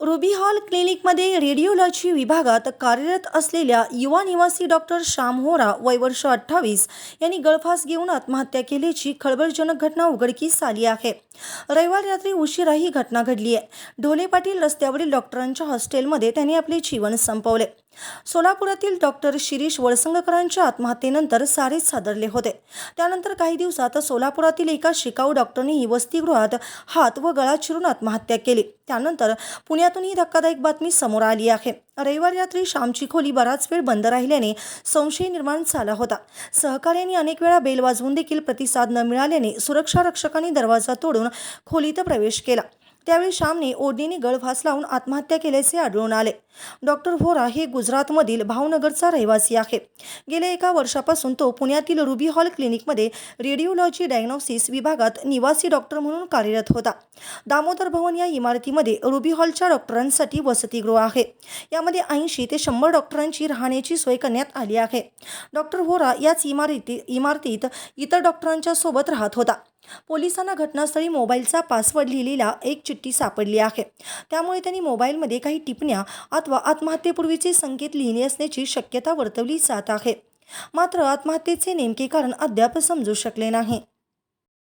Ruby hall क्लिनिकमध्ये radiology विभागात कार्यरत असलेल्या युवा निवासी डॉक्टर श्याम होरा वय वर्ष अठ्ठावीस यांनी गळफास घेऊन आत्महत्या केल्याची खळबळजनक घटना उघडकीस आली आहे. रविवारी रात्री उशिरा ही घटना घडली आहे. ढोले पाटील रस्त्यावरील डॉक्टरांच्या हॉस्टेलमध्ये त्यांनी आपले जीवन संपवले. सोलापुरातील डॉक्टर शिरीष वळसंगकरांच्या आत्महत्येनंतर सारेच सादरले होते. त्यानंतर काही दिवसात सोलापुरातील एका शिकाऊ डॉक्टरनेही वसतिगृहात हात व गळा चिरून आत्महत्या केली. त्यानंतर पुण्यातून ही धक्कादायक बातमी समोर आली आहे. रविवारी रात्री श्यामची खोली बराच वेळ बंद राहिल्याने संशय निर्माण झाला होता. सहकार्यांनी अनेक वेळा बेल वाजवून देखील प्रतिसाद न मिळाल्याने सुरक्षा रक्षकांनी दरवाजा तोडून खोलीत प्रवेश केला. त्यावेळी श्यामने ओढणीने गळफास लावून आत्महत्या केल्याचे आढळून आले. डॉक्टर व्होरा हे गुजरातमधील भावनगरचा रहिवासी आहे. गेल्या एका वर्षापासून तो पुण्यातील रुबी हॉल क्लिनिकमध्ये रेडिओलॉजी डायग्नॉसिस विभागात निवासी डॉक्टर म्हणून कार्यरत होता. दामोदर भवन या इमारतीमध्ये रुबी हॉलच्या डॉक्टरांसाठी वसतिगृह आहे. यामध्ये ऐंशी ते शंभर डॉक्टरांची राहण्याची सोय करण्यात आली आहे. डॉक्टर व्होरा याच इमारती इमारतीत इतर डॉक्टरांच्या सोबत राहत होता. पोलिसांना घटनास्थळी मोबाईलचा पासवर्ड लिहिलेला एक चिठ्ठी सापडली आहे. त्यामुळे त्यांनी मोबाईलमध्ये काही टिपण्या अथवा आत्महत्येपूर्वीचे संकेत लिहिणे असण्याची शक्यता वर्तवली जात आहे. मात्र आत्महत्येचे नेमके कारण अद्याप समजू शकले नाही.